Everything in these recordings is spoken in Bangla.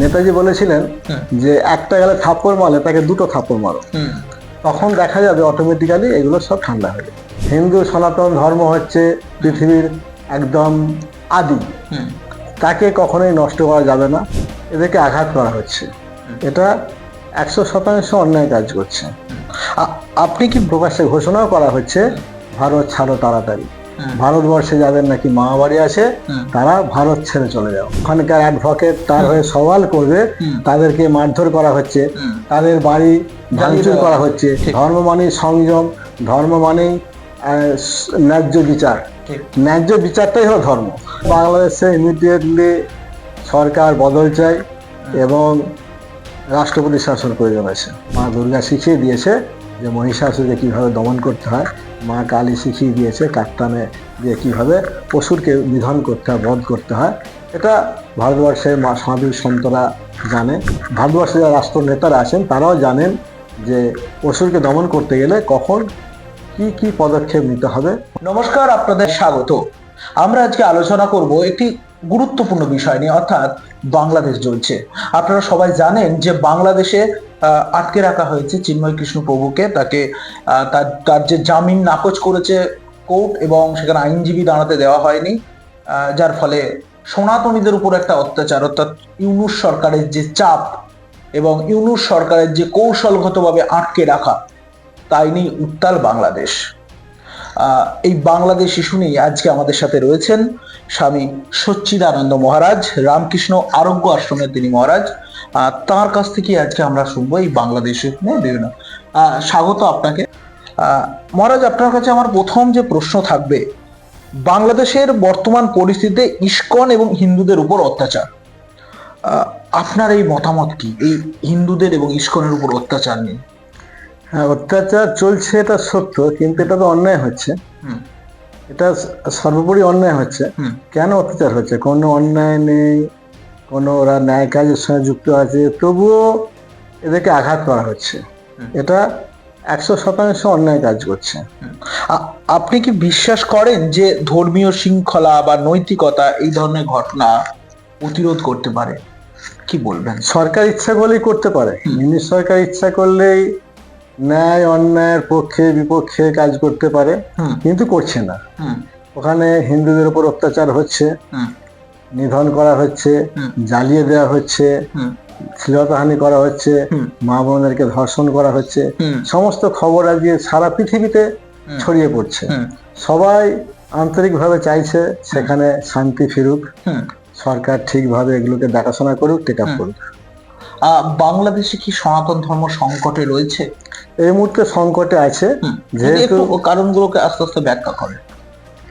নেতাজি বলেছিলেন যে একটা গেলে থাপ্পড় মারলে তাকে দুটো থাপ্পড় মারো। তখন দেখা যাবে অটোমেটিক্যালি এগুলো সব ঠান্ডা হয়ে যাবে হিন্দু সনাতন ধর্ম হচ্ছে পৃথিবীর একদম আদি। তাকে কখনোই নষ্ট করা যাবে না। এদেরকে আঘাত করা হচ্ছে। এটা একশো শতাংশ অন্যায় কাজ করছে। আপনি কি প্রকাশ্যে ঘোষণাও করা হচ্ছে? ভারত ছাড়ো তাড়াতাড়ি। ভারতবর্ষে যাদের নাকি মামাবাড়ি আছে তারা ভারত ছেড়ে চলে যাও। ওখানকার অ্যাডভোকেট তার হয়ে। সওয়াল করবে তাদেরকে মারধর করা হচ্ছে তাদের বাড়ি ভাঙচুর করা হচ্ছে। ধর্ম মানে সংযম ধর্ম স- ন্যায্য বিচার। ন্যায্য বিচারটাই হলো ধর্ম। বাংলাদেশে ইমিডিয়েটলি সরকার বদল চাই এবং রাষ্ট্রপতি শাসন প্রয়োজন আছে। মা দুর্গা শিখিয়ে দিয়েছে যে মহিষাসুরকে কীভাবে দমন করতে হয়। মা কালী শিখিয়ে দিয়েছে কাকতানে যে কীভাবে পশুরকে নিধন করতে হয়, বধ করতে হয়। এটা ভারতবর্ষের মা সাধু সন্তরা জানে। ভারতবর্ষের যারা রাষ্ট্র নেতারা আছেন, তারাও জানেন যে পশুরকে দমন করতে গেলে কখন কি কি পদক্ষেপ নিতে হবে। নমস্কার, আপনাদের স্বাগত। আমরা আজকে আলোচনা করব একটি গুরুত্বপূর্ণ বিষয় নিয়ে, অর্থাৎ বাংলাদেশ জ্বলছে। আপনারা সবাই জানেন যে বাংলাদেশে আটকে রাখা হয়েছে চিন্ময় কৃষ্ণ প্রভুকে। তাকে তার তার যে জামিন নাকচ করেছে কোর্ট এবং সেখানে আইনজীবী দাঁড়াতে দেওয়া হয়নি যার ফলে সনাতনীদের উপর একটা অত্যাচার, অর্থাৎ ইউনুস সরকারের যে চাপ এবং ইউনুস সরকারের যে কৌশলগতভাবে আটকে রাখা, তাই নিয়ে উত্তাল বাংলাদেশ। এই বাংলাদেশ ইস্যু নিয়ে আজকে আমাদের সাথে রয়েছেন স্বামী সচ্চিদানন্দ মহারাজ, রামকৃষ্ণ আরোগ্য আশ্রমের তিনি মহারাজ। তার কাছ থেকে আজকে আমরা শুনব এই বাংলাদেশের নিয়ে বিভিন্ন। স্বাগত আপনাকে। মহারাজ, আপনার কাছে আমার প্রথম যে প্রশ্ন থাকবে, বাংলাদেশের বর্তমান পরিস্থিতিতে ইস্কন এবং হিন্দুদের উপর অত্যাচার। আপনার এই মতামত কি? এই হিন্দুদের এবং ইস্কনের উপর অত্যাচার নিয়ে। হ্যাঁ অত্যাচার চলছে এটা সত্য কিন্তু এটা তো অন্যায় হচ্ছে। এটা সর্বোপরি অন্যায় হচ্ছে। কেন অত্যাচার হচ্ছে? কোনো অন্যায় নেই কোনো ওরা ন্যায় কাজের সঙ্গে যুক্ত আছে তবুও এদেরকে আঘাত করা হচ্ছে। এটা একশো শতাংশ অন্যায় কাজ করছে। আপনি কি বিশ্বাস করেন যে ধর্মীয় শৃঙ্খলা বা নৈতিকতা এই ধরনের ঘটনা প্রতিরোধ করতে পারে? কি বলবেন? সরকার ইচ্ছা করলেই করতে পারে। সরকার ইচ্ছা করলেই ন্যায় অন্যায়ের পক্ষে বিপক্ষে কাজ করতে পারে কিন্তু করছে না। ওখানে হিন্দুদের উপর অত্যাচার হচ্ছে নিধন করা হচ্ছে জ্বালিয়ে দেওয়া হচ্ছে শ্লীলতাহানি করা হচ্ছে মা বোনদেরকে ধর্ষণ করা হচ্ছে সমস্ত খবর আজকে সারা পৃথিবীতে ছড়িয়ে পড়ছে। সবাই আন্তরিকভাবে চাইছে সেখানে শান্তি ফিরুক। সরকার ঠিকভাবে এগুলোকে দেখাশোনা করুক টেক আপ করুক। বাংলাদেশে কি সনাতন ধর্ম সংকটে রয়েছে? এই মুহূর্তে সংকটে আছে যেহেতু- কারণগুলোকে আস্তে আস্তে ব্যাখ্যা করে।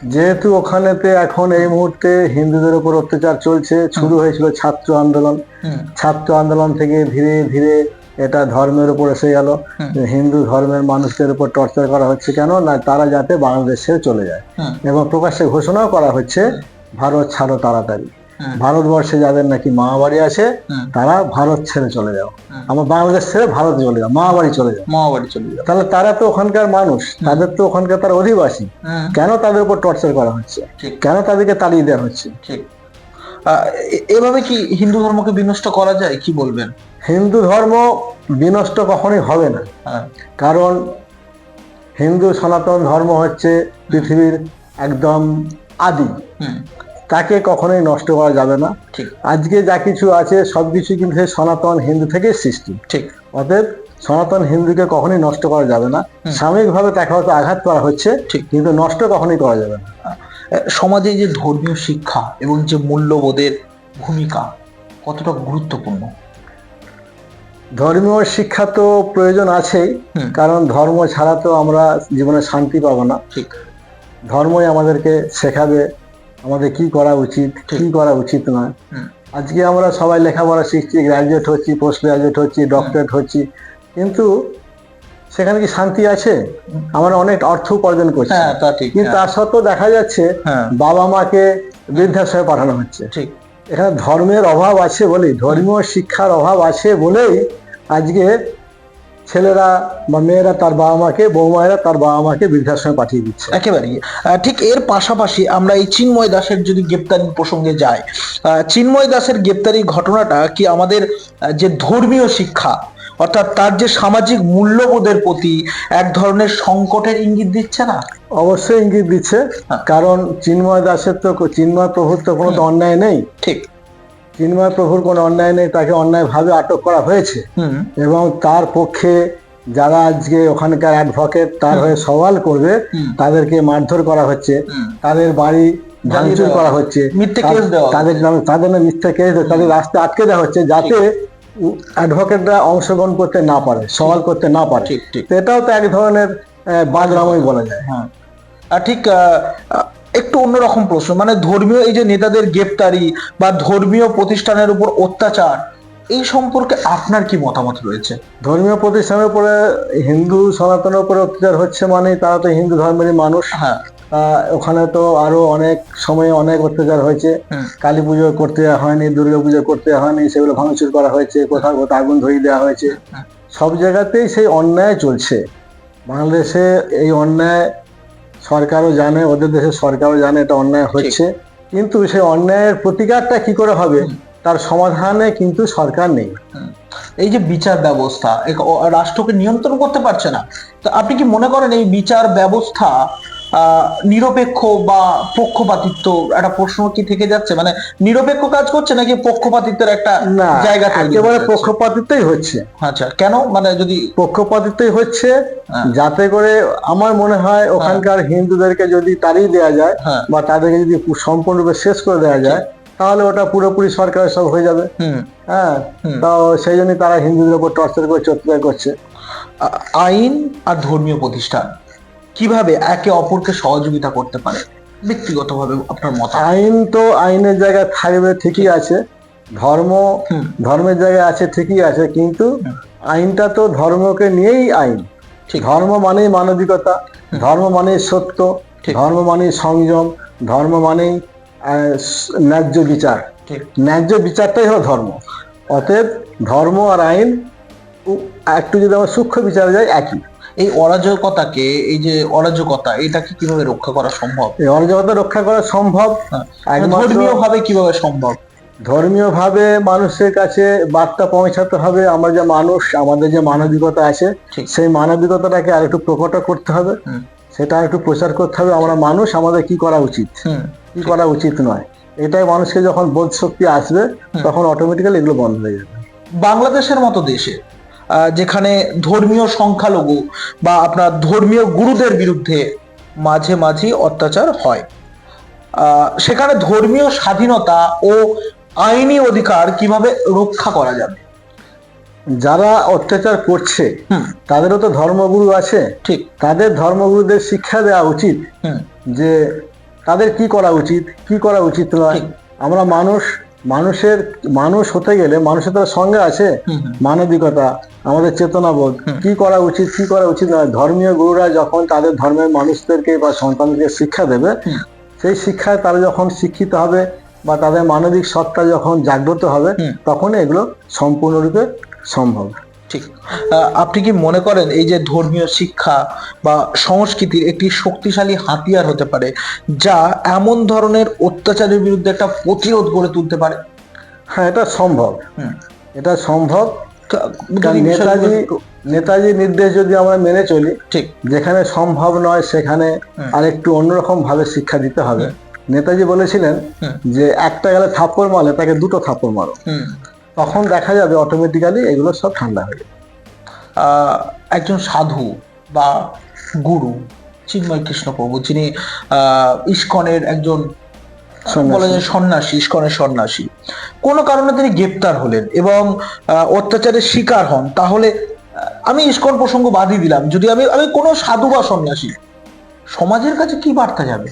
যেহেতু ওখানেতে এখন এই মুহূর্তে হিন্দুদের উপর অত্যাচার চলছে শুরু হয়েছিল ছাত্র আন্দোলন। ছাত্র আন্দোলন থেকে ধীরে ধীরে এটা ধর্মের উপর এসে গেল। হিন্দু ধর্মের মানুষদের উপর টর্চার করা হচ্ছে কেন? না তারা যাতে বাংলাদেশে চলে যায়। এবং প্রকাশ্যে ঘোষণাও করা হচ্ছে ভারত ছাড়ো তাড়াতাড়ি। ভারতবর্ষে যাদের নাকি মামাবাড়ি আছে তারা ভারত ছেড়ে চলে যাও। আমার বাংলাদেশ ছেড়ে ভারত চলে যাও মামাবাড়ি চলে যাও। মামাবাড়ি চলে যাবে তাহলে তারা তো ওখানকার মানুষ তাদের তো ওখানকার তারা অধিবাসী। কেন তাদের উপর টর্চার করা হচ্ছে? কেন তাদেরকে তাড়িয়ে দেওয়া হচ্ছে? ঠিক। এভাবে কি হিন্দু ধর্মকে বিনষ্ট করা যায়? কি বলবেন? হিন্দু ধর্ম বিনষ্ট কখনোই হবে না। হ্যাঁ। কারণ হিন্দু সনাতন ধর্ম হচ্ছে পৃথিবীর একদম আদি। তাকে কখনোই নষ্ট করা যাবে না। ঠিক। আজকে যা কিছু আছে সব কিছু কিন্তু সনাতন হিন্দু থেকে সৃষ্টি। ঠিক। অতএব সনাতন হিন্দুকে কখনোই নষ্ট করা যাবে না। সাময়িকভাবে তাকে হয়তো আঘাত করা হচ্ছে ঠিক। কিন্তু নষ্ট কখনোই করা যাবে না। সমাজে যে ধর্মীয় শিক্ষা এবং যে মূল্যবোধের ভূমিকা কতটা গুরুত্বপূর্ণ? ধর্মীয় শিক্ষা তো প্রয়োজন আছেই কারণ ধর্ম ছাড়া তো আমরা জীবনে শান্তি পাবো না। ঠিক। ধর্মই আমাদেরকে শেখাবে আমাদের কি করা উচিত কি করা উচিত নয়। আজকে আমরা সবাই লেখাপড়া শিখছি গ্র্যাজুয়েট হচ্ছি পোস্ট গ্রাজুয়েট হচ্ছি ডক্টরেট হচ্ছি। কিন্তু সেখানে কি শান্তি আছে? আমরা অনেক অর্থ উপার্জন করছি। হ্যাঁ ঠিক কিন্তু হ্যাঁ, তার সত্ত্বেও দেখা যাচ্ছে হ্যাঁ। বাবা মাকে বৃদ্ধাশ্রমে পাঠানো হচ্ছে। ঠিক। এখানে ধর্মের অভাব আছে বলেই ধর্মীয় শিক্ষার অভাব আছে বলেই আজকে ছেলেরা বা মেয়েরা তার বাবা মাকে বৌমায়েরা তার বাবা মাকে বৃদ্ধাশ্রমে পাঠিয়ে দিচ্ছে। একেবারেই। ঠিক এর পাশাপাশি আমরা এই চিন্ময় দাসের যদি গ্রেপ্তারি প্রসঙ্গে যাই চিন্ময় দাসের গ্রেপ্তারি ঘটনাটা কি আমাদের যে ধর্মীয় শিক্ষা অর্থাৎ তার যে সামাজিক মূল্যবোধের প্রতি এক ধরনের সংকটের ইঙ্গিত দিচ্ছে না? অবশ্যই ইঙ্গিত দিচ্ছে হ্যাঁ। কারণ চিন্ময় দাসের তো চিন্ময় প্রভুর তো কোনো তো অন্যায় নেই। ঠিক। চিন্ময় প্রভুর কোনো অন্যায় নেই তাকে অন্যায়ভাবে আটক করা হয়েছে। এবং তার পক্ষে যারা আজকে ওখানকার অ্যাডভোকেট তার হয়ে সওয়াল করবে তাদেরকে মারধর করা হচ্ছে তাদের বাড়ি ভাঙচুর করা হচ্ছে। তাদের নামে তাদের নামে মিথ্যা কেস দেওয়া, তাদের রাস্তা আটকে দেওয়া হচ্ছে যাতে অ্যাডভোকেটরা অংশগ্রহণ করতে না পারে সওয়াল করতে না পারে। এটাও তো এক ধরনের বাদরামই বলা যায়। হ্যাঁ। আর ঠিক একটু অন্যরকম প্রশ্ন মানে ধর্মীয় এই যে নেতাদের গ্রেপ্তারি বা ধর্মীয় প্রতিষ্ঠানের উপর অত্যাচার এই সম্পর্কে আপনার কি মতামত রয়েছে? ধর্মীয় প্রতিষ্ঠানের উপরে হিন্দু সনাতনের উপরে অত্যাচার হচ্ছে মানে তারা তো হিন্দু ধর্মেরই মানুষ। হ্যাঁ। ওখানে তো আরও অনেক সময়ে অনেক অত্যাচার হয়েছে। কালী পুজো করতে হয়নি দুর্গা পুজো করতে হয়নি সেগুলো ভাঙচুর করা হয়েছে কোথাও কোথাও আগুন ধরিয়ে দেওয়া হয়েছে। সব জায়গাতেই সেই অন্যায় চলছে। বাংলাদেশে এই অন্যায় সরকারও জানে ওদের দেশের সরকারও জানে এটা অন্যায় হচ্ছে। কিন্তু সেই অন্যায়ের প্রতিকারটা কি করে হবে? তার সমাধানে কিন্তু সরকার নেই। এই যে বিচার ব্যবস্থা রাষ্ট্রকে নিয়ন্ত্রণ করতে পারছে না। তো আপনি কি মনে করেন এই বিচার ব্যবস্থা নিরপেক্ষ বা পক্ষপাতিত্ব একটা প্রশ্ন কি থেকে যাচ্ছে? মানে নিরপেক্ষ কাজ করছে নাকি পক্ষপাতিত্বের একটা জায়গা হয়ে একেবারে পক্ষপাতিত্বই হচ্ছে। আচ্ছা কেন? মানে যদি পক্ষপাতিত্বই হচ্ছে হ্যাঁ। যাতে করে আমার মনে হয় ওখানকার হিন্দুদেরকে যদি তাড়িয়ে দেওয়া যায় হ্যাঁ। বা তাদেরকে যদি সম্পূর্ণরূপে শেষ করে দেওয়া যায় তাহলে ওটা পুরোপুরি সরকারের সব হয়ে যাবে। হ্যাঁ তো সেই জন্যই তারা হিন্দুদের উপর টর্চার করছে অত্যাচার করছে। আইন আর ধর্মীয় প্রতিষ্ঠান। কীভাবে একে অপরকে সহযোগিতা করতে পারে? ব্যক্তিগতভাবে আপনার মত। আইন তো আইনের জায়গায় থাকবে ঠিকই আছে। ধর্ম ধর্মের জায়গায় আছে ঠিকই আছে কিন্তু আইনটা তো ধর্মকে নিয়েই আইন। ঠিক। ধর্ম মানেই মানবিকতা ধর্ম মানেই সত্য। ধর্ম মানেই সংযম ধর্ম মানেই ন্যায্য বিচার। ন্যায্য বিচারটাই হলো ধর্ম। অতএব ধর্ম আর আইন একটু যদি আমার সূক্ষ্ম বিচারে যাই একই। এই অরাজকতাকে এই যে অরাজকতা এটাকে কীভাবে রক্ষা করা সম্ভব? এই অরাজকতা রক্ষা করা সম্ভব? হ্যাঁ। ধর্মীয় ভাবে কীভাবে সম্ভব? ধর্মীয় ভাবে মানুষের কাছে বার্তা পৌঁছাতে হবে আমরা যে মানুষ আমাদের যে মানবিকতা আছে সেই মানবিকতাটাকে আর একটু প্রকট করতে হবে সেটা একটু প্রচার করতে হবে আমরা মানুষ আমাদের কি করা উচিত? কি করা উচিত নয়? এটাই মানুষকে যখন বোধ শক্তি আসবে তখন অটোমেটিক্যালি এগুলো বন্ধ হয়ে যাবে। বাংলাদেশের মতো দেশে যেখানে ধর্মীয় সংখ্যালঘু বা আপনার ধর্মীয় গুরুদের বিরুদ্ধে মাঝে মাঝে অত্যাচার হয়। সেখানে ধর্মীয় স্বাধীনতা ও আইনি অধিকার কীভাবে রক্ষা করা যাবে? যারা অত্যাচার করছে তাদেরও তো ধর্মগুরু আছে। ঠিক। তাদের ধর্মগুরুদের শিক্ষা দেওয়া উচিত যে তাদের কি করা উচিত কি করা উচিত নয়। আমরা মানুষ মানুষের মানুষ হতে গেলে মানুষের তার সঙ্গে আছে মানবিকতা আমাদের চেতনাবোধ। কি করা উচিত কি করা উচিত নয়। ধর্মীয় গুরুরা যখন তাদের ধর্মের মানুষদেরকে বা সন্তানদেরকে শিক্ষা দেবে সেই শিক্ষায় তারা যখন শিক্ষিত হবে বা তাদের মানবিক সত্তা যখন জাগ্রত হবে। তখন এগুলো সম্পূর্ণরূপে সম্ভব। ঠিক। আপনি কি মনে করেন এই যে ধর্মীয় শিক্ষা বা সংস্কৃতির একটি শক্তিশালী হাতিয়ার হতে পারে যা এমন ধরনের অত্যাচারের বিরুদ্ধে একটা প্রতিরোধ গড়ে তুলতে পারে? হ্যাঁ এটা সম্ভব। এটা সম্ভব। নেতাজি নেতাজির নির্দেশ যদি আমরা মেনে চলি ঠিক। যেখানে সম্ভব নয় সেখানে। আরেকটু অন্যরকম ভাবে শিক্ষা দিতে হবে। নেতাজি বলেছিলেন যে একটা গেলে থাপ্পড় মারলে তাকে দুটো থাপ্পড় মারো। তখন দেখা যাবে অটোমেটিক্যালি এগুলো সব ঠান্ডা হয়ে যাবে একজন সাধু বা গুরু চিন্ময় কৃষ্ণ প্রভু যিনি আহ, ইস্কনের একজন সন্ন্যাসী। বলা যায় সন্ন্যাসী ইস্কনের সন্ন্যাসী কোনো কারণে তিনি গ্রেপ্তার হলেন এবং অত্যাচারের শিকার হন তাহলে আমি ইস্কন প্রসঙ্গ বাদই দিলাম যদি আমি আমি কোনো সাধু বা সন্ন্যাসী সমাজের কাছে কি বার্তা যাবে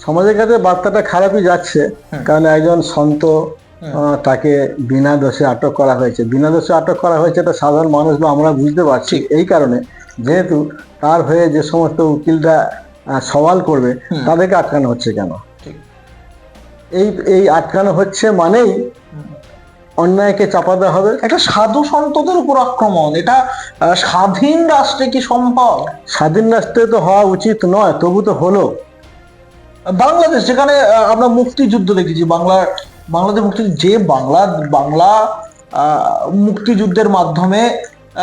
সমাজের কাছে বার্তাটা খারাপই যাচ্ছে। কারণ একজন সন্ত তাকে বিনা দোষে আটক করা হয়েছে। বিনা দোষে আটক করা হয়েছে এটা সাধারণ মানুষ বা আমরা বুঝতে পারছি এই কারণে। যেহেতু তার হয়ে যে সমস্ত উকিলরা সওয়াল করবে তাদেরকে আটকানো হচ্ছে কেন? এই এই আটকানো হচ্ছে মানেই অন্যায়কে চাপা দেওয়া হবে। একটা সাধু সন্তদের উপর আক্রমণ এটা স্বাধীন রাষ্ট্রে কি সম্ভব? স্বাধীন রাষ্ট্রে তো হওয়া উচিত নয় তবু তো হলো। বাংলাদেশ যেখানে আমরা মুক্তিযুদ্ধ দেখেছি বাংলার বাংলাদেশ মুক্তি যে বাংলা বাংলা মুক্তিযুদ্ধের মাধ্যমে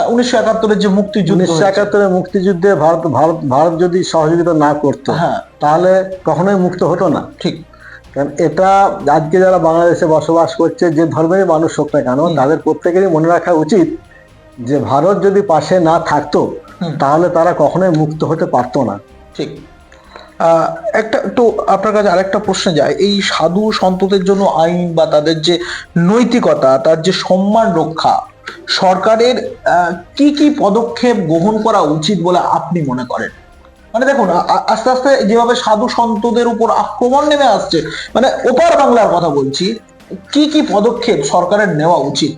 উনিশশো একাত্তরের যে মুক্তিযুদ্ধ উনিশশো হয়েছে, একাত্তরে মুক্তিযুদ্ধে ভারত ভারত ভারত যদি সহযোগিতা না করতো হ্যাঁ। তাহলে কখনোই মুক্ত হতো না। ঠিক। কারণ এটা আজকে যারা বাংলাদেশে বসবাস করছে যে ধর্মেরই মানুষ হোক না কেন তাদের প্রত্যেকেরই মনে রাখা উচিত যে ভারত যদি পাশে না থাকতো তাহলে তারা কখনোই মুক্ত হতে পারতো না। ঠিক। একটা একটু আপনার কাছে আরেকটা প্রশ্ন যায়। এই সাধু সন্তদের জন্য আইন বা তাদের যে নৈতিকতা তার যে সম্মান রক্ষা সরকারের কি কি পদক্ষেপ গ্রহণ করা উচিত বলে আপনি মনে করেন? মানে দেখুন আস্তে আস্তে যেভাবে সাধু সন্তদের উপর আক্রমণ নেমে আসছে মানে ওপার বাংলার কথা বলছি কি কি পদক্ষেপ সরকারের নেওয়া উচিত?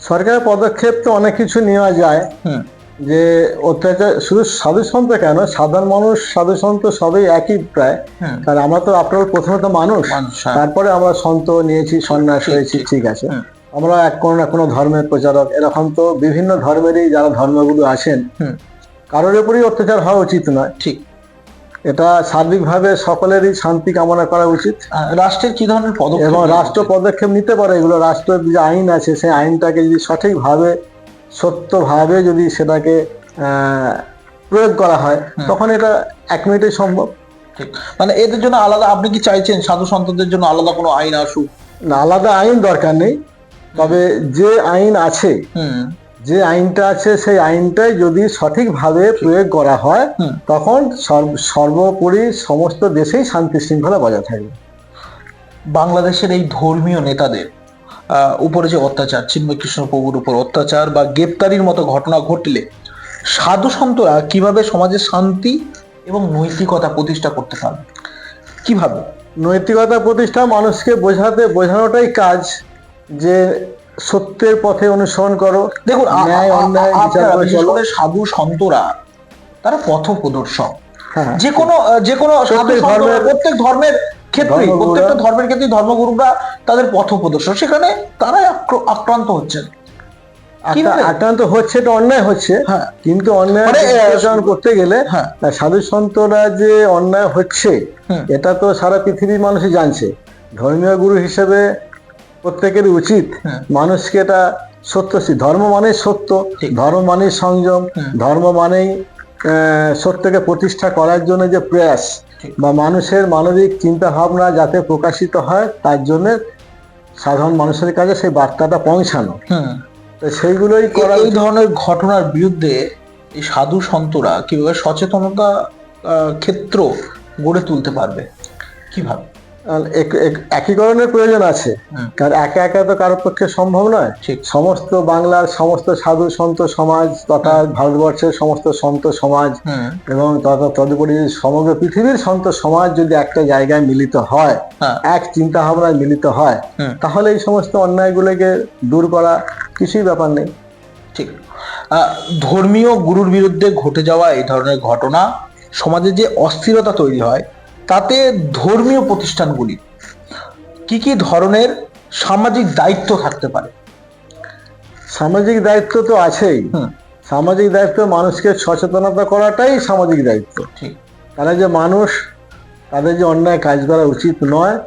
সরকারের পদক্ষেপ তো অনেক কিছু নেওয়া যায়। হুম। যে অত্যাচার শুধু সাধু সন্ত কেন? সাধারণ মানুষ সাধু সন্ত সবই একই প্রায়। কারণ আমরা তো আপনার প্রথমে তো মানুষ। হ্যাঁ। তারপরে আমরা সন্ত নিয়েছি সন্ন্যাস হয়েছি ঠিক। আছে। আমরা এক কোনো না কোনো ধর্মের প্রচারক। এরকম তো বিভিন্ন ধর্মেরই যারা ধর্মগুলো আছেন হুম কারোর উপরই অত্যাচার হওয়া উচিত নয়। ঠিক। এটা সার্বিকভাবে সকলেরই শান্তি কামনা করা উচিত। রাষ্ট্রের কি ধরনের পদক্ষেপ এবং রাষ্ট্র পদক্ষেপ নিতে পারে এগুলো। রাষ্ট্রের যে আইন আছে সেই আইনটাকে যদি সঠিকভাবে সত্যভাবে যদি সেটাকে আহ, প্রয়োগ করা হয় তখন এটা এক মিনিটে সম্ভব। ঠিক। মানে এদের জন্য আলাদা আপনি কি চাইছেন সাধু সন্তদের জন্য আলাদা কোনো আইন আসুক? না আলাদা আইন দরকার নেই। তবে যে আইন আছে যে আইনটা আছে সেই আইনটাই যদি সঠিকভাবে প্রয়োগ করা হয় তখন সর্ব- সর্বোপরি সমস্ত দেশেই শান্তি শৃঙ্খলা বজায় থাকবে। বাংলাদেশের এই ধর্মীয় নেতাদের উপরে যে অত্যাচার চিন্ময় কৃষ্ণ প্রভুর উপর অত্যাচার বা গ্রেপ্তারির মতো ঘটনা ঘটলে সাধু সন্তরা কীভাবে সমাজে শান্তি এবং নৈতিকতা প্রতিষ্ঠা করতে পারবে? কীভাবে? নৈতিকতা প্রতিষ্ঠা মানুষকে বোঝাতে বোঝানোটাই কাজ যে সত্যের পথে অনুসরণ করো দেখুন সাধু সন্তরা তারা পথ প্রদর্শক হ্যাঁ। যে কোনো যে কোনো প্রত্যেক ধর্মের- ধর্মগুরুরা- প্রত্যেকটা ধর্মের ক্ষেত্রেই ধর্মগুরুরা তাদের পথ প্রদর্শক সেখানে তারাই আক্র- আক্রান্ত হচ্ছেন। আক্রান্ত হচ্ছে এটা অন্যায় হচ্ছে। হ্যাঁ। কিন্তু অন্যায় মানে, করতে গেলে হ্যাঁ। সাধু সন্তরা যে অন্যায় হচ্ছে এটা তো সারা পৃথিবীর মানুষই জানছে। ধর্মীয় গুরু হিসেবে প্রত্যেকেরই উচিত মানুষকে এটা সত্য ধর্ম মানে সত্য ধর্ম মানেই সংযম ধর্ম মানেই আহ, সত্যকে প্রতিষ্ঠা করার জন্য যে প্রয়াস। বা মানুষের মানবিক চিন্তা ভাবনা যাতে প্রকাশিত হয় তার জন্য সাধারণ মানুষের কাছে সেই বার্তাটা পৌঁছানো। হুম তো সেইগুলোই করা এই ধরনের ঘটনার বিরুদ্ধে এই সাধু সন্তরা কীভাবে সচেতনতা ক্ষেত্র গড়ে তুলতে পারবে? কীভাবে? একীকরণের প্রয়োজন আছে। কারণ একা একা তো কারোর পক্ষে সম্ভব নয়। ঠিক। সমস্ত বাংলার সমস্ত সাধু সন্ত সমাজ তথা ভারতবর্ষের সমস্ত সন্ত সমাজ এবং তথা তদুপরি সমগ্র পৃথিবীর সন্ত সমাজ যদি একটা জায়গায় মিলিত হয় হ্যাঁ। এক চিন্তা ভাবনায় মিলিত হয় তাহলে এই সমস্ত অন্যায়গুলোকে দূর করা কিছুই ব্যাপার নেই। ঠিক। আহ, ধর্মীয় গুরুর বিরুদ্ধে ঘটে যাওয়া এই ধরনের ঘটনা সমাজে যে অস্থিরতা তৈরি হয় তাতে ধর্মীয় প্রতিষ্ঠানগুলি কি কি ধরনের সামাজিক দায়িত্ব থাকতে পারে? সামাজিক দায়িত্ব তো আছেই। সামাজিক দায়িত্ব মানুষকে সচেতনতা করাটাই সামাজিক দায়িত্ব। ঠিক। তাহলে যে মানুষ তাদের যে অন্যায় কাজ করা উচিত নয়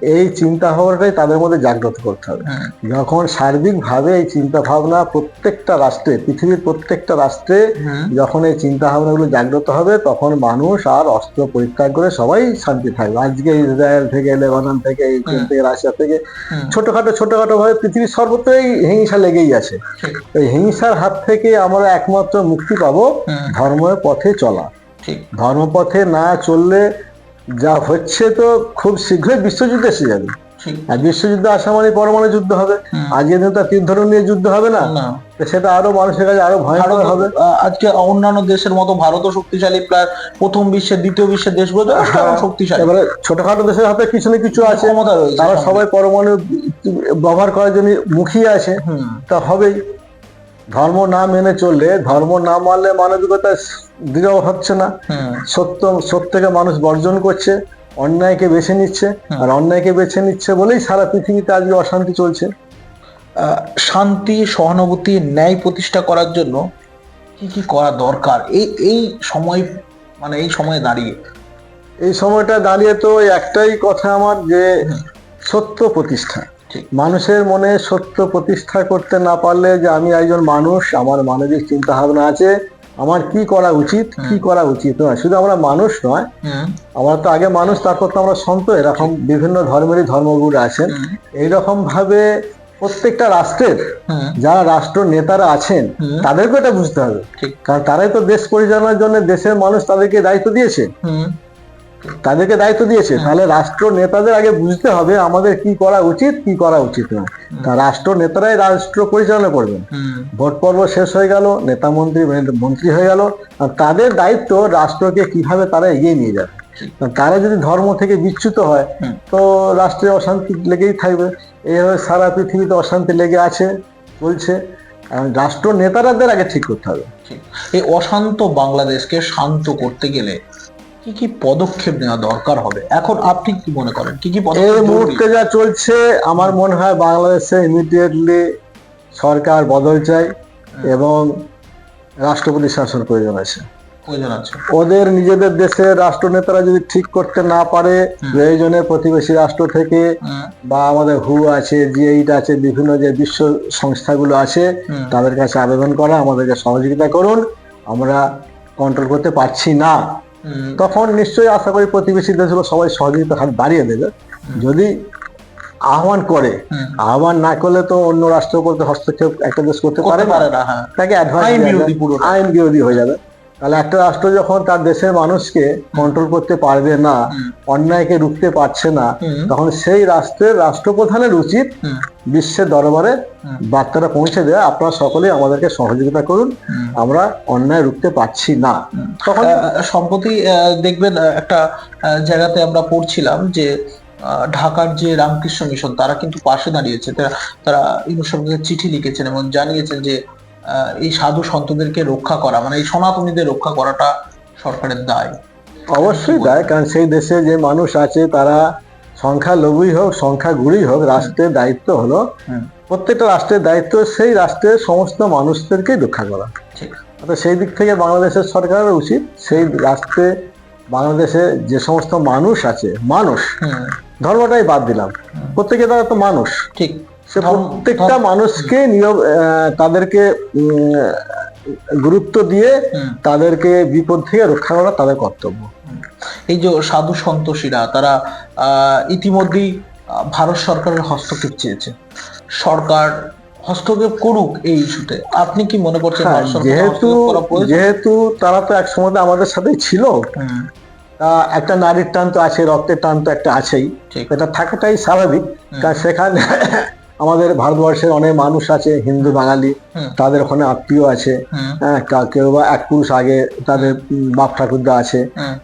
এই চিন্তা ভাবনাটাই তাদের মধ্যে জাগ্রত করতে হবে। যখন সার্বিকভাবে এই চিন্তা ভাবনা প্রত্যেকটা রাষ্ট্রে পৃথিবীর প্রত্যেকটা রাষ্ট্রে যখন এই চিন্তা ভাবনাগুলো জাগ্রত হবে তখন মানুষ আর অস্ত্র পরিত্যাগ করে সবাই শান্তি থাকবে। আজকে ইসরায়েল থেকে লেবানন থেকে ইউক্রেন থেকে রাশিয়া থেকে ছোটখাটো ছোটখাটো ভাবে পৃথিবীর সর্বত্রই হিংসা লেগেই আছে। এই হিংসার হাত থেকে আমরা একমাত্র মুক্তি পাবো ধর্মের পথে চলা। ঠিক। ধর্মপথে না চললে যা হচ্ছে তো খুব শীঘ্রই বিশ্বযুদ্ধ এসে যাবে। আর বিশ্বযুদ্ধ আসা মানে পরমাণু যুদ্ধ হবে। আজকে দিন তার তীর ধনুক নিয়ে যুদ্ধ হবে না সেটা আরও মানুষের কাছে আরও ভয়ঙ্কর হবে। আজকে অন্যান্য দেশের মতো ভারতও শক্তিশালী প্রায় প্রথম বিশ্বের দ্বিতীয় বিশ্বের দেশগুলো শক্তিশালী। এবারে ছোটখাটো দেশের হাতে কিছু না কিছু আছে। তারা সবাই পরমাণু ব্যবহার করার জন্য মুখিয়ে আছে। তা হবেই। ধর্ম না মেনে চললে ধর্ম না মানলে মানবিকতা দৃঢ় হচ্ছে না। সত্য সত্যকে মানুষ বর্জন করছে অন্যায়কে বেছে নিচ্ছে আর অন্যায়কে বেছে নিচ্ছে বলেই সারা পৃথিবীতে আজকে অশান্তি চলছে। আহ, শান্তি সহানুভূতি ন্যায় প্রতিষ্ঠা করার জন্য কি কি করা দরকার? এই এই সময় মানে এই সময়ে দাঁড়িয়ে। এই সময়টা দাঁড়িয়ে তো একটাই কথা আমার যে সত্য প্রতিষ্ঠা। মানুষের মনে সত্য প্রতিষ্ঠা করতে না পারলে যে আমি একজন মানুষ আমার মানবিক চিন্তা ভাবনা আছে আমার কি করা উচিত কি করা উচিত নয়। শুধু আমরা মানুষ নয় আমরা তো আগে মানুষ তারপর তো আমরা সন্ত এরকম বিভিন্ন ধর্মেরই ধর্মগুরু আছেন। এইরকম ভাবে প্রত্যেকটা রাষ্ট্রের যারা রাষ্ট্র নেতারা আছেন। তাদেরকে এটা বুঝতে হবে। কারণ তারাই তো দেশ পরিচালনার জন্য দেশের মানুষ তাদেরকে দায়িত্ব দিয়েছে। তাদেরকে দায়িত্ব দিয়েছে। তাহলে রাষ্ট্র নেতাদের আগে বুঝতে হবে আমাদের কি করা উচিত কি করা উচিত নয়। তা রাষ্ট্র নেতারাই রাষ্ট্র পরিচালনা করবেন। ভোট পর্ব শেষ হয়ে গেল নেতা মন্ত্রী মন্ত্রী হয়ে গেল। আর তাদের দায়িত্ব রাষ্ট্রকে কীভাবে তারা এগিয়ে নিয়ে যাবে। তারা যদি ধর্ম থেকে বিচ্যুত হয় তো রাষ্ট্রে অশান্তি লেগেই থাকবে। এইভাবে সারা পৃথিবীতে অশান্তি লেগে আছে চলছে। রাষ্ট্র নেতারাদের আগে ঠিক করতে হবে। এই অশান্ত বাংলাদেশকে শান্ত করতে গেলে কি কি পদক্ষেপ নেওয়া দরকার হবে? এখন আপনি কি মনে করেন? কি কি এই? মুহূর্তে যা চলছে আমার মনে হয় বাংলাদেশে ইমিডিয়েটলি সরকার বদল চাই এবং রাষ্ট্রপতি শাসন প্রয়োজন আছে। ওদের নিজেদের দেশের রাষ্ট্রনেতারা যদি ঠিক করতে না পারে প্রয়োজনে প্রতিবেশী রাষ্ট্র থেকে বা আমাদের হু আছে জি এইট আছে বিভিন্ন যে বিশ্ব সংস্থাগুলো আছে তাদের কাছে আবেদন করা আমাদেরকে সহযোগিতা করুন। আমরা কন্ট্রোল করতে পারছি না। তখন নিশ্চয়ই আশা করি প্রতিবেশী দেশগুলো সবাই সহযোগিতা হাত বাড়িয়ে দেবে। যদি আহ্বান করে আহ্বান না করলে তো অন্য রাষ্ট্র করতে হস্তক্ষেপ একটা দেশ করতে পারে না। হ্যাঁ। তাকে আইন বিরোধী হয়ে যাবে। তাহলে একটা রাষ্ট্র যখন তার দেশের মানুষকে কন্ট্রোল করতে পারবে না অন্যায়কে রুখতে পারছে না তখন সেই রাষ্ট্রের রাষ্ট্রপ্রধানের উচিত বিশ্বের দরবারে বার্তাটা পৌঁছে দেয় আপনারা সকলে আমাদেরকে সহযোগিতা করুন। আমরা অন্যায় রুখতে পারছি না। তখন সম্প্রতি আহ, দেখবেন একটা জায়গাতে আমরা পড়ছিলাম যে ঢাকার যে রামকৃষ্ণ মিশন তারা কিন্তু পাশে দাঁড়িয়েছে। তারা তারা সরকারকে চিঠি লিখেছেন এবং জানিয়েছেন যে এই সাধু সন্তদেরকে রক্ষা করা মানে এই সনাতনীদের রক্ষা করাটা সরকারের দায়। অবশ্যই দায় কারণ সেই দেশে যে মানুষ আছে তারা সংখ্যা লঘুই হোক সংখ্যা গুড়ি হোক রাষ্ট্রের দায়িত্ব হলো প্রত্যেকটা রাষ্ট্রের দায়িত্ব সেই রাষ্ট্রের সমস্ত মানুষদেরকেই রক্ষা করা। ঠিক। অর্থাৎ সেই দিক থেকে বাংলাদেশের সরকারের উচিত সেই রাষ্ট্রে বাংলাদেশে যে সমস্ত মানুষ আছে মানুষ ধর্মটাই বাদ দিলাম। প্রত্যেকে তারা তো মানুষ। ঠিক। সে প্রত্যেকটা মানুষকে নিয়োগ আহ, তাদেরকে গুরুত্ব দিয়ে তাদেরকে বিপদ থেকে রক্ষা করা তাদের কর্তব্য। এই যে সাধু সন্তোষীরা তারা ইতিমধ্যেই ভারত সরকারের হস্তক্ষেপ চেয়েছে। সরকার হস্তক্ষেপ করুক এই ইস্যুতে। আপনি কি মনে করছেন হ্যাঁ, যেহেতু যেহেতু তারা তো এক সময় আমাদের সাথেই ছিল তা একটা নারীর টান তো আছে রক্তের টান তো একটা আছেই। ঠিক। এটা থাকাটাই স্বাভাবিক। কারণ সেখানে আমাদের ভারতবর্ষের অনেক মানুষ আছে হিন্দু বাঙালি তাদের ওখানে আত্মীয় আছে। হ্যাঁ। কেউ বা এক পুরুষ আগে তাদের বাপ ঠাকুরদা আছে।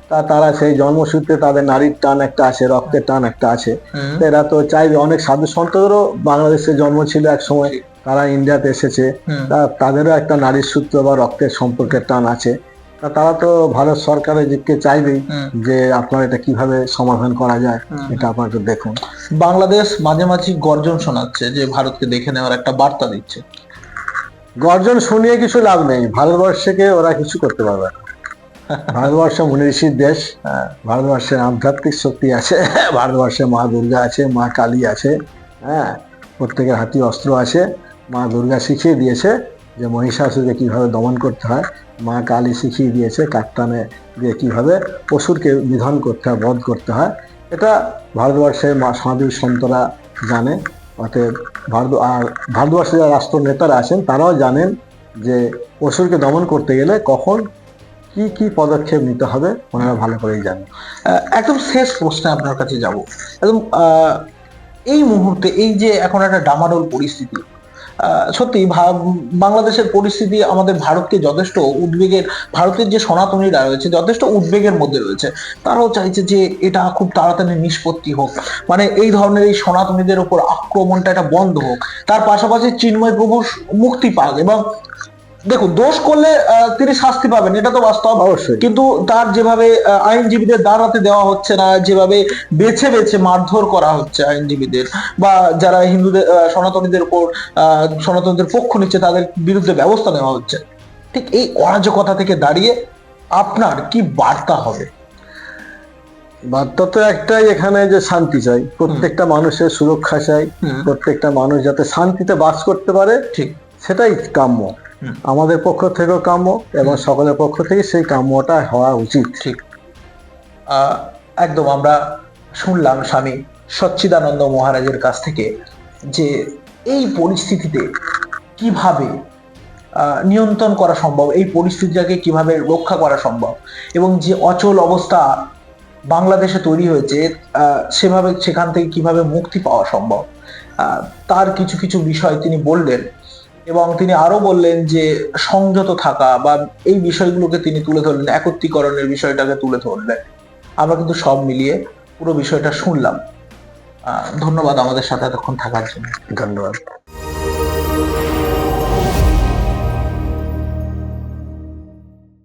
তা তারা সেই জন্মসূত্রে তাদের নারীর টান একটা আছে রক্তের টান একটা আছে। এরা তো চাইবে অনেক সাধু সন্তদেরও বাংলাদেশে জন্ম ছিল এক সময়। তারা ইন্ডিয়াতে এসেছে। তা তাদেরও একটা নারীর সূত্র বা রক্তের সম্পর্কের টান আছে। তারা তো ভারত সরকারের দিককে চাইবেই যে আপনার এটা কীভাবে সমাধান করা যায় এটা আপনারা একটু দেখুন। বাংলাদেশ মাঝে মাঝে গর্জন শোনাচ্ছে যে ভারতকে দেখে নেওয়ার একটা বার্তা দিচ্ছে। গর্জন শুনিয়ে কিছু লাভ নেই ভারতবর্ষকে ওরা কিছু করতে পারবে না। ভারতবর্ষ মনীষীর দেশ হ্যাঁ, ভারতবর্ষের আধ্যাত্মিক শক্তি আছে ভারতবর্ষে মা দুর্গা আছে মা কালী আছে হ্যাঁ প্রত্যেকের হাতি অস্ত্র আছে মা দুর্গা শিখিয়ে দিয়েছে যে মহিষাসুরকে কীভাবে দমন করতে হয়, মা কালী শিখিয়ে দিয়েছে কাট্টানে দিয়ে কীভাবে পশুরকে নিধন করতে হয়, বধ করতে হয়। এটা ভারতবর্ষের মা সাধু সন্তরা জানে, অতএব ভারত, আর ভারতবর্ষের যারা রাষ্ট্র নেতারা আছেন, তারাও জানেন যে অসুরকে দমন করতে গেলে কখন কি কি পদক্ষেপ নিতে হবে, ওনারা ভালো করেই জানেন। একদম শেষ প্রশ্নে আপনার কাছে যাব। একদম এই মুহূর্তে এই যে এখন একটা ডামাডোল পরিস্থিতি সত্যি বাংলাদেশের পরিস্থিতি আমাদের ভারতকে যথেষ্ট উদ্বেগের, ভারতের যে সনাতনীরা রয়েছে, যথেষ্ট উদ্বেগের মধ্যে রয়েছে। তারাও চাইছে যে এটা খুব তাড়াতাড়ি নিষ্পত্তি হোক। মানে এই ধরনের এই সনাতনীদের উপর আক্রমণটা এটা বন্ধ হোক। তার পাশাপাশি চিন্ময় প্রভুর মুক্তি পাক এবং দেখুন দোষ করলে আহ, তিনি শাস্তি পাবেন এটা তো বাস্তব। অবশ্যই। কিন্তু তার যেভাবে আইনজীবীদের দাঁড়াতে দেওয়া হচ্ছে না যেভাবে বেছে বেছে মারধর করা হচ্ছে আইনজীবীদের বা যারা হিন্দুদের সনাতনীদের উপর আহ, সনাতনীদের পক্ষ নিচ্ছে তাদের বিরুদ্ধে ব্যবস্থা নেওয়া হচ্ছে। ঠিক এই অরাজকতা থেকে দাঁড়িয়ে আপনার কি বার্তা হবে? বার্তা তো একটাই এখানে যে শান্তি চাই। প্রত্যেকটা মানুষের সুরক্ষা চাই। প্রত্যেকটা মানুষ যাতে শান্তিতে বাস করতে পারে ঠিক। সেটাই কাম্য। আমাদের পক্ষ থেকেও কাম্য এবং সকলের পক্ষ থেকে সেই কাম্যটা হওয়া উচিত। ঠিক। একদম আমরা শুনলাম স্বামী সচ্চিদানন্দ মহারাজের কাছ থেকে যে এই পরিস্থিতিতে কীভাবে নিয়ন্ত্রণ করা সম্ভব এই পরিস্থিতিটাকে কীভাবে রক্ষা করা সম্ভব এবং যে অচল অবস্থা বাংলাদেশে তৈরি হয়েছে সেভাবে সেখান থেকে কীভাবে মুক্তি পাওয়া সম্ভব তার কিছু কিছু বিষয় তিনি বললেন। এবং তিনি আরও বললেন যে সংযত থাকা বা এই বিষয়গুলোকে তিনি তুলে ধরলেন, একত্রীকরণের বিষয়টাকে তুলে ধরলেন। আমরা কিন্তু সব মিলিয়ে পুরো বিষয়টা শুনলাম। ধন্যবাদ আমাদের সাথে এতক্ষণ থাকার জন্য। ধন্যবাদ।